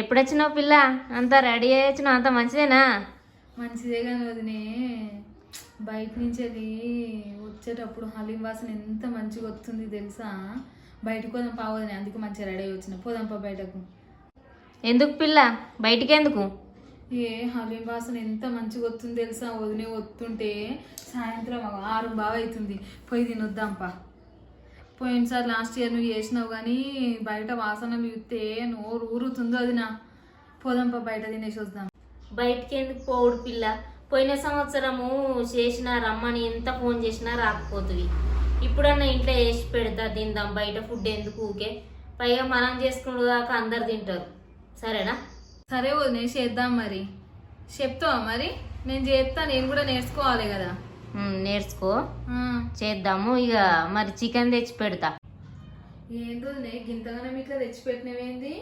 ఎప్పుడు వచ్చినావు పిల్ల? అంతా రెడీ అయ్యి వచ్చినావు అంత మంచిదేనా? మంచిదే కానీ వదినే బయట నుంచి అది వచ్చేటప్పుడు హలీం వాసన ఎంత మంచిగా వస్తుంది తెలుసా? బయటకు పోదాం పావదని అందుకే మంచిగా రెడీ అయ్యి వచ్చిన. పోదాంపా బయటకు. ఎందుకు పిల్ల? బయటికి ఎందుకు ఏ హలీం వాసన ఎంత మంచిగా వస్తుంది తెలుసా? వదినే వస్తుంటే సాయంత్రం ఆరు బాగా అవుతుంది పోయి తినొద్దాంపా పోయినసారి లాస్ట్ ఇయర్ నువ్వు చేసినావు కానీ బయట వాసనలు చూస్తే నోరు ఊరుతుందో అది నా. పోదాంపా బయట తినేసి వద్దాం. బయటికి ఎందుకు పోవుడు పిల్ల? పోయిన సంవత్సరము చేసిన రమ్మని ఎంత ఫోన్ చేసినా రాకపోతుంది ఇప్పుడన్నా ఇంట్లో వేసి పెడతా తిందాం బయట ఫుడ్ ఎందుకు ఊకే? పైగా మనం చేసుకునే దాకా అందరు తింటారు. సరేనా? సరే వదినే చేద్దాం మరి. చెప్తావా మరి? నేను చేస్తా నేను కూడా నేర్చుకోవాలి కదా. నేర్చుకో. చేద్దాము. ఇక మరి చికెన్ తెచ్చి పెడతా. ఏందో గింతగానే ఇట్లా తెచ్చిపెట్టినవేంది?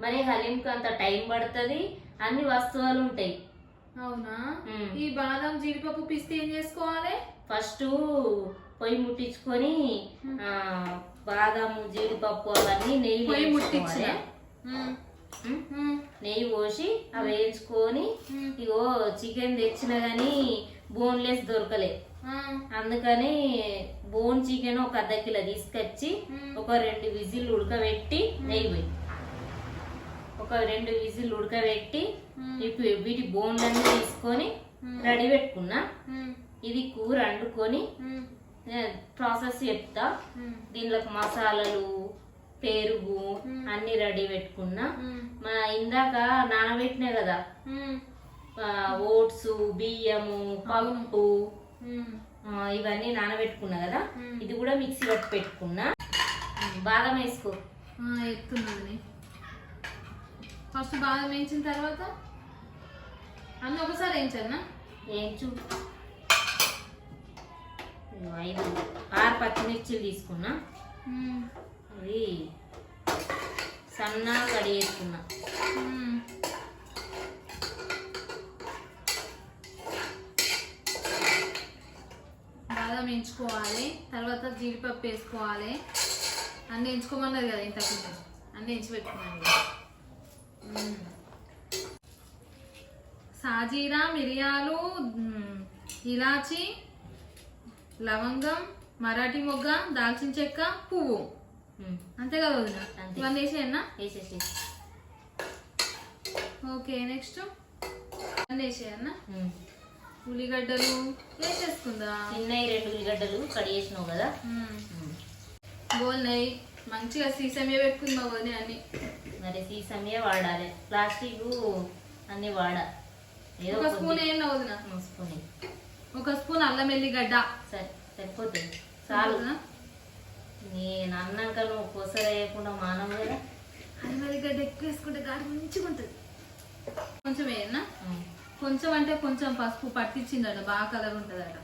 మరి హలీంకి అంత టైం పడుతుంది. అన్ని వస్తువులు ఉంటాయి. అవునా. ఈ బాదం జీడిపప్పు పిస్తే ఏం చేసుకోవాలి? ఫస్ట్ పొయ్యి ముట్టించుకొని ఆ, బాదాము జీడిపప్పు అవన్నీ నెయ్యి పొయ్యి. ఉమ్, నెయ్యి పోసి అవి వేయించుకొని ఇగో చికెన్ తెచ్చినా గానీ బోన్లెస్ దొరకలే. అందుకని బోన్ చికెన్ ఒక అర్ధ కిలో తీసుకొచ్చి ఒక రెండు విజిల్ ఉడకబెట్టి నెయ్యి పోయి. ఒక రెండు విజిల్ ఉడకబెట్టి ఇప్పుడు వీటి బోన్లన్నీ తీసుకొని రెడీ పెట్టుకున్నా. ఇది కూర వండుకొని ప్రాసెస్ చెప్తా. దీనిలోకి మసాలాలు పెరుగు అన్ని రెడీ పెట్టుకున్నా. మా ఇందాక నానబెట్టినా కదా? ఓట్స్ బియ్యము పప్పు ఆ, ఇవన్నీ నానబెట్టుకున్నా కదా? ఇది కూడా మిక్సీ పట్టి పెట్టుకున్నా. బాదం వేసుకో. ఎత్తున్నది ఫస్ట్ బాదం వేయించిన తర్వాత? అన్న ఒకసారి వేయించన్నా? ఇదిగో ఐదు. ఆరు పచ్చిమిర్చిలు తీసుకున్నా. అది సన్నగా కడి చేసుకున్నా బాదం ఎంచుకోవాలి తర్వాత జీడిపప్పు వేసుకోవాలి. అన్నీ ఎంచుకోమన్నది కదా ఇంతకు ముందు అన్నీ ఎంచి పెట్టుకున్నాను. సాజీరా మిరియాలు ఇలాచి లవంగం మరాఠీ మొగ్గ దాల్చిన చెక్క పువ్వు. అంతే కదా వదిన. ఇవన్నీ వేసేయన్నా? వేసేసి ఓకే నెక్స్ట్. అన్నీ వేసేయన్నా. ఉల్లిగడ్డలు వేసేసుకుందా. చిన్నవి రెండు ఉల్లిగడ్డలు కడి చేసినావు కదా? నెయ్యి మంచిగా సీసమే పెట్టుకుందాం వదిన అన్ని. మరి సీసమే వాడాలి. ప్లాస్టిక్ అన్ని వాడాలి ఏదో ఒక స్పూన్ ఏం ఉమ్, స్పూన్. ఒక స్పూన్ అల్లం వెల్లిగడ్డ సరే సరిపోతుంది చాలు? నేను అన్నాక నువ్వు కొసర వేయకుండా మానవు కదా. అల్లం వెల్లిగడ్డ ఎక్కువ వేసుకుంటే గాడి మంచిగా ఉంటుంది కొంచెం వేయన్నా. కొంచెం అంటే కొంచెం పసుపు పట్టించిందట బాగా కలర్ ఉంటుందట.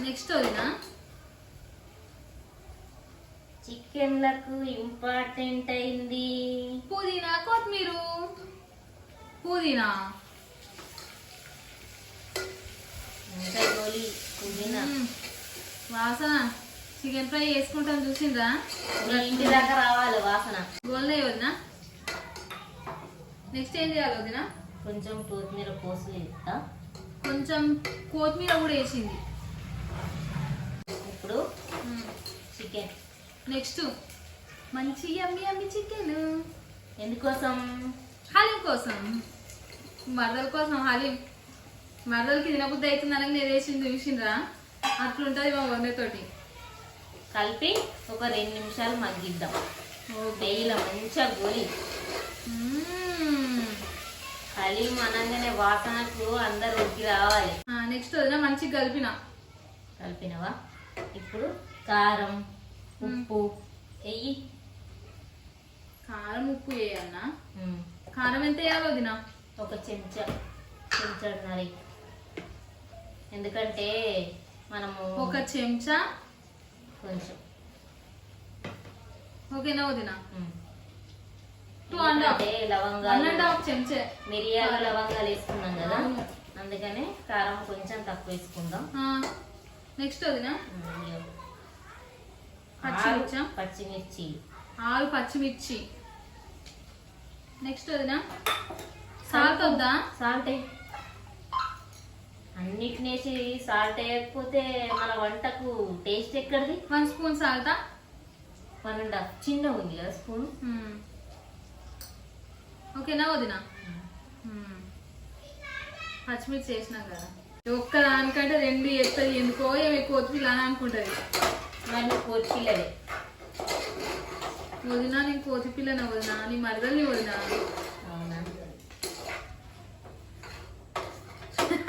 నెక్స్ట్ వదిన చికెన్లకు ఇంపార్టెంట్ అయింది. పుదీనా కొత్తిమీర. పుదీనా? పుదీనా. వాసన. చికెన్ ఫ్రై వేసుకుంటాం మీ ఇంటి దాకా రావాలి వాసన. గోల్నే వదిన? నెక్స్ట్ ఏం చేయాలి వదిన? కొంచెం కొత్తిమీర పోసి వేస్తా కొంచెం కొత్తిమీర కూడా వేసింది. ఇప్పుడు చికెన్. నెక్స్ట్ మంచి యమ్మి యమ్మి చికెన్ ఎందుకోసం? హలీం కోసం. మరదల కోసం హలీం మరదలకి తినబుద్ధి అవుతుందని నేను వేసింది చూసిండ్రా? అట్లుంటుంది మా వందతోటి కలిపి ఒక రెండు నిమిషాలు మగ్గిద్దాం. తేయిల మంచిగా గోలి హలీం అనగానే వాసనకు అందరు ఉడికి రావాలి. నెక్స్ట్ వదిన మంచిగా కలిపిన. కలిపినవా? ఇప్పుడు కారం ఉప్పు. వెయ్యి కారం ఉప్పు వేయన్నా. కారం ఎంత వేయాలి వదిన? ఒక చెంచా చెంచాడున్నర ఎందుకంటే మనము ఒక చెంచా కొంచెం ఓకేనా వదిన. Two and half one and లవంగాలు. హాఫ్ చెంచా. మిరియాలు లవంగాలు వేసుకున్నాం కదా. అవును. అందుకనే కారం కొంచెం తక్కువ వేసుకుందాం. నెక్స్ట్ వదినా. ఇగో. పచ్చిమిర్చా? ఆరు పచ్చిమిర్చి. ఆరు పచ్చిమిర్చి. నెక్స్ట్ వదినా. సాల్ట్ వద్దా? సాల్ట్ అన్నిటినేసి సాల్ట్ వేయకపోతే మన వంటకు టేస్ట్ ఎక్కడిది? వన్ స్పూన్ సాల్టా వన్ అండ్ హాఫ్. చిన్న ఉంది కదా స్పూన్? ఓకేనా వదినా? మ్మ్. పచ్చిమిర్చి వేసినాం కదా. ఒక్క దానికంటే రెండు ఎత్తది ఎందుకో ఏమి కొత్తిమీర అని అనుకుంటుంది. మరి కొచ్చిల్లవే వదినా నేను కోతి పిల్లని వదినా. నీ మరదల్ని వదినా.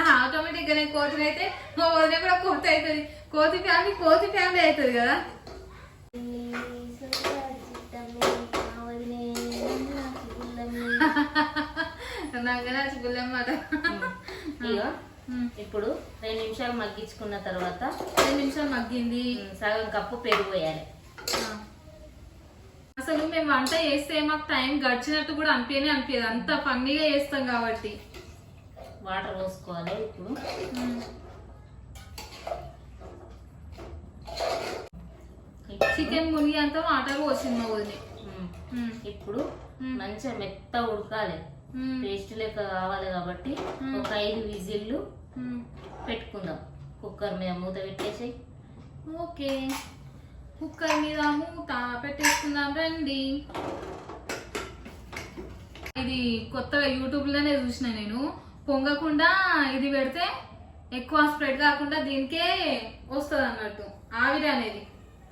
అవునా ఆటోమేటిక్గా నేను కోతిని అయితే మా వదిన కూడా కోతి అవుతుంది కోతి ఫ్యామిలీ కోతి ఫ్యామిలీ అవుతుంది కదా? ఇగో ఇప్పుడు రెండు నిమిషాలు మగ్గించుకున్న తర్వాత రెండు నిమిషాలు మగ్గింది. సగం కప్పు పెరుగు పోయాలి ఆ. అసలు మేము వంట చేస్తే మాకు టైం గడిచినట్టు కూడా అనిపించనే అనిపించదు అంత ఫన్నీగా చేస్తాం కాబట్టి. వాటర్ పోసుకోవాలి ఇప్పుడు చికెన్ మునిగి అంతా వాటర్ పోసింది ఉమ్. ఇప్పుడు. మంచిగా మెత్త ఉడకాలి. పేస్ట్ లెక్క కావాలి కాబట్టి. ఒక ఐదు విజిల్లు. పెట్టుకుందాం కుక్కర్ మీద మూత పెట్టేసి ఓకే కుక్కర్ మీద మూత పెట్టేసుకుందాం రండి ఇది కొత్తగా యూట్యూబ్లోనే చూసిన నేను పొంగకుండా ఇది పెడితే ఎక్కువ స్ప్రెడ్ కాకుండా దీనికే వస్తుంది అన్నట్టు ఆవిరి అనేది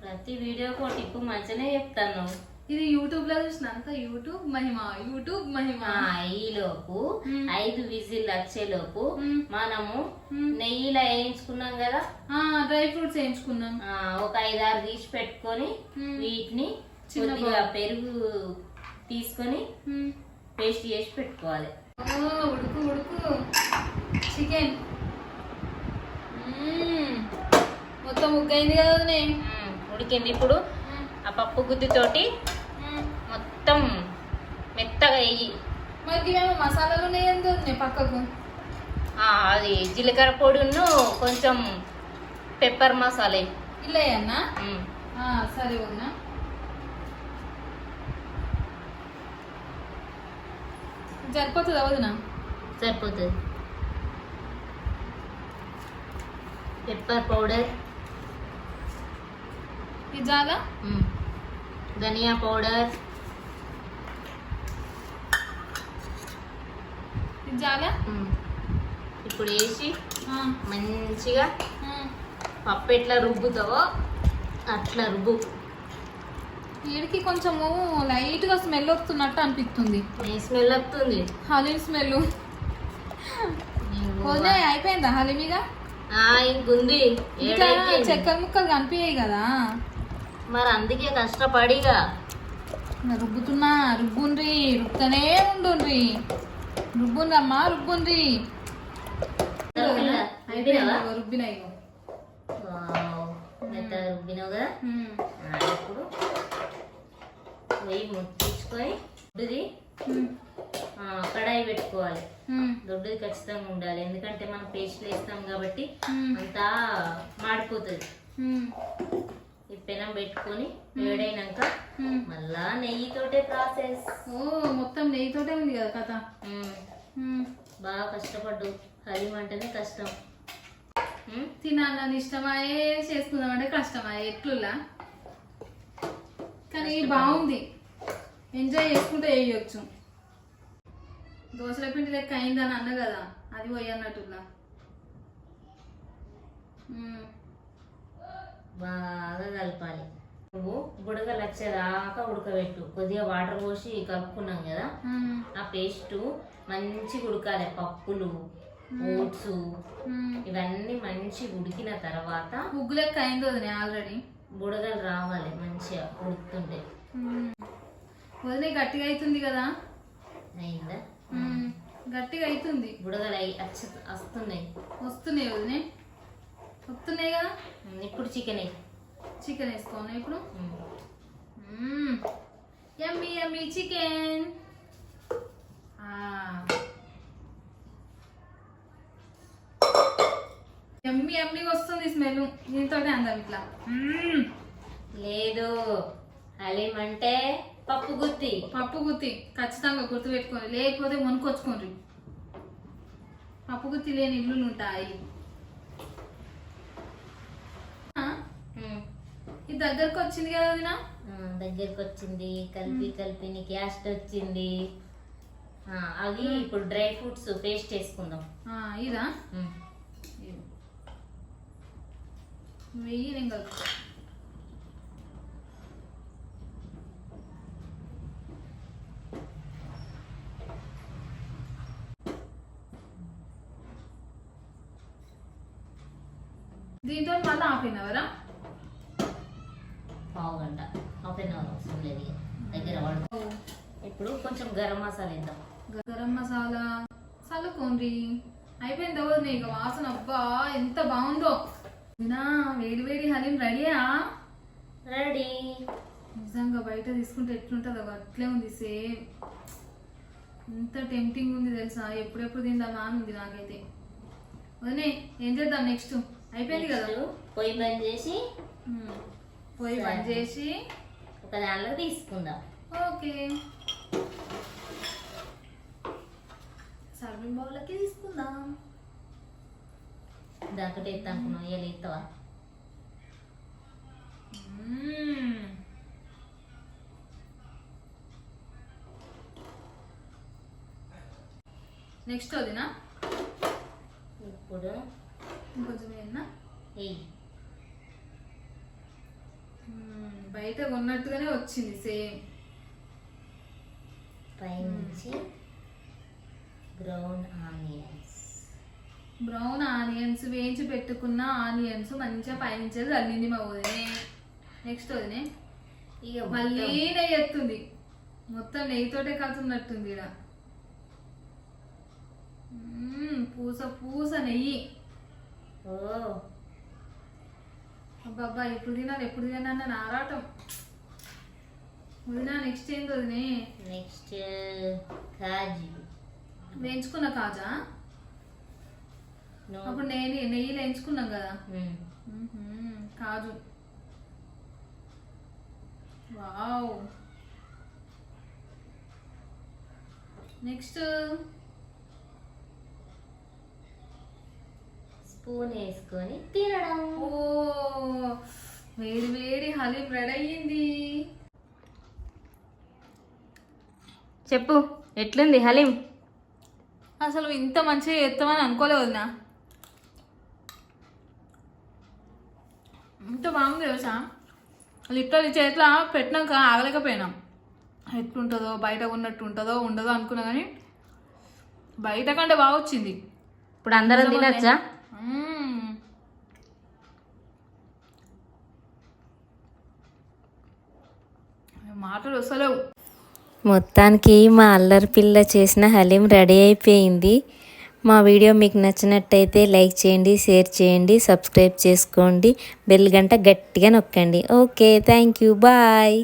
ప్రతి వీడియోకి ఒక టిప్పు మంచిగానే చెప్తాను ఇది యూట్యూబ్లో చూసిన అంత యూట్యూబ్ మహిమ యూట్యూబ్ మహిమ ఈలోపు. ఐదు విజిల్ వచ్చేలోపు. మనము. నెయ్యిలో వేయించుకున్నాం కదా డ్రై ఫ్రూట్స్ వేయించుకున్నాం ఒక ఐదారు తీసి పెట్టుకొని. వీటిని కొద్దిగా పెరుగు తీసుకొని. పేస్ట్ చేసి పెట్టుకోవాలి ఉడుకు ఉడుకు చికెన్. మొత్తం ఉగ్గైంది కదా ఉడికింది ఇప్పుడు. ఆ పప్పు గుద్దితోటి. మొత్తం మెత్తగా వేయి మరి మసాలాలు ఉన్నాయి పక్కకు అది జీలకర్ర పొడిను కొంచెం పెప్పర్ మసాలా వేయి. ఇలా అన్నా ఉమ్. సరే వదిన సరిపోతుందా వదిన? సరిపోతుంది. Pepper powder um. ధనియా పౌడర్ ఉమ్. ఇప్పుడు వేసి మంచిగా. పప్పు ఎట్లా రుబ్బుతావో అట్లా రుబ్బు. వీడికి కొంచెము లైట్గా స్మెల్ వస్తున్నట్టు అనిపిస్తుంది. స్మెల్ వస్తుంది? హలీం స్మెల్. వదిలే అయిపోయిందా హలీమిగా ఇంకుంది. చెక్కల ముక్కలు కనిపించాయి కదా. మరి అందుకే కష్టపడిగా రుబ్బుతున్నా రుబ్బుండ్రి రుబ్బుతూనే ఉండుండ్రి. రుబ్బుండ్రమ్మా రుబ్బుండ్రి. రుబ్బినా? మెత్తగా రుబ్బినావు కదా? ఇప్పుడు పొయ్యి ముట్టించుకొని దొడ్డుది కడాయి పెట్టుకోవాలి. దొడ్డుది ఖచ్చితంగా ఉండాలి. ఎందుకంటే మనం పేస్ట్ వేస్తాం కాబట్టి. అంతా మాడిపోతుంది. ఈ పెనం పెట్టుకొని వేడైనాక. మళ్ళా నెయ్యితోటే ప్రాసెస్. ఓ మొత్తం నెయ్యితోటే ఉంది కదా కథ. బాగా కష్టపడ్డు హలీం అంటేనే కష్టం. తినాలని ఇష్టమాయే చేసుకుందామంటే కష్టమాయే ఎట్లులా కానీ బాగుంది. ఎంజాయ్ చేసుకుంటే వేయొచ్చు దోశల పిండి లెక్క అయిందని అన్న కదా అది పోయి అన్నట్టులా ఉమ్. బాగా కలపాలి. నువ్వు బుడగలు వచ్చేదాకా ఉడకబెట్టు. కొద్దిగా వాటర్ పోసి కలుపుకున్నాం కదా. ఆ పేస్ట్ మంచిగా ఉడకాలి పప్పులు. Oats um. ఇవన్నీ మంచిగా ఉడికిన తర్వాత ముగ్గు లెక్క అయింది వదినే ఆల్రెడీ బుడగలు రావాలి మంచిగా ఉడుకుతుంటే వదిలే గట్టిగా అవుతుంది కదా? అయిందా. గట్టిగా అవుతుంది బుడగలు అయి వచ్చి వస్తున్నాయి. వస్తున్నాయి వదినే. వస్తున్నాయి కదా? ఇప్పుడు చికెన్. చికెన్ వేసుకోనా ఇప్పుడు. Yummy yummy chicken yummy yummy వస్తుంది స్మెల్. దీంతోనే అందాం ఇట్లా. లేదు. హలీం అంటే పప్పు గుత్తి. పప్పు గుత్తి ఖచ్చితంగా గుర్తుపెట్టుకోండి. లేకపోతే కొనుక్కొచ్చుకోండి పప్పు గుత్తి లేని ఇల్లులు ఉంటాయి. ఇది దగ్గరకు వచ్చింది కదా వదినా? దగ్గరికి వచ్చింది. కలిపి కలిపి నీకు యాస్ట్ వచ్చింది. అవి ఇప్పుడు డ్రై ఫ్రూట్స్ పేస్ట్ చేసుకుందాం. ఆ, ఇదా? వెయ్యి నేను దీంతో మళ్ళీ ఆపినవరా పావు గంట. హాఫ్ అన్ అవర్ అవసరం లేదు. దగ్గర పడు ఇప్పుడు కొంచెం గరం మసాలా వేద్దాం. గరం మసాలా. చల్లుకోండి. అయిపోయింది వదిన ఇక వాసన. అబ్బా ఎంత బాగుందో. వినా వేడి వేడి హలీం రెడీయా రెడీ. నిజంగా బయట తీసుకుంటే ఎట్లుంటుందో అట్లే ఉంది సేమ్. ఎంత టెంప్టింగ్ ఉంది తెలుసా? ఎప్పుడెప్పుడు తిందామా అని ఉంది నాకైతే. వదినే ఏం చేద్దాం నెక్స్ట్ అయిపోయింది కదా? పొయ్యి బంద్ చేసి ఉమ్. పోయి బంద్ చేసి ఒక దానిలో తీసుకుందాం. ఓకే. సర్వింగ్ బౌల్కి తీసుకుందాం. దాకటి ఎత్తా అనుకున్నావు ఇవాళ ఎత్తావా. నెక్స్ట్ వదినా ఇప్పుడు ఇంకొంచెం ఏమన్నా మ్మ్. బయట కొన్నట్టుగానే వచ్చింది సేమ్ పైనుంచి బ్రౌన్ ఆనియన్స్ బ్రౌన్ ఆనియన్స్ వేయించి పెట్టుకున్న ఆనియన్స్ మంచిగా పైనుంచి చల్లింది మా వదినే. నెక్స్ట్ వదినే. ఇక మళ్ళీ నెయ్యి ఎత్తుంది. మొత్తం నెయ్యితోటే కలుతున్నట్టుంది మ్మ్. పూస పూస నెయ్యి. ఓ. అబ్బాబ్బా ఎప్పుడు తినాలి ఎప్పుడు తినాలి అని ఆరాటం వదినా నెక్స్ట్ ఏంది వదినే? నెక్స్ట్ కాజు. వేయించుకున్న కాజా? అప్పుడు నెయ్యి నెయ్యి వేయించుకున్నాం కదా. కాజు. వావ్. నెక్స్ట్. స్పూన్ వేసుకొని తినడం. ఓ వేడి వేడి హలీం రెడీ అయ్యింది. చెప్పు ఎట్లుంది హలీం? అసలు ఇంత మంచిగా చేస్తామని అనుకోలేదు వదినా. ఇంత బాగుంది తెలుసా? లిటరల్ చేతిలో పెట్టినాక ఆగలేకపోయినాం. ఎట్లుంటుందో బయట ఉన్నట్టు ఉంటుందో ఉండదో అనుకున్నా కానీ బయట కంటే బాగా వచ్చింది. ఇప్పుడు అందరం తినచ్చా. మాటలు వస్తలేవు. మొత్తానికి మా అల్లరి పిల్ల చేసిన హలీం రెడీ అయిపోయింది. మా వీడియో మీకు నచ్చినట్టయితే లైక్ చేయండి షేర్ చేయండి సబ్స్క్రైబ్ చేసుకోండి. బెల్ గంట గట్టిగా నొక్కండి. Okay thank you. బాయ్.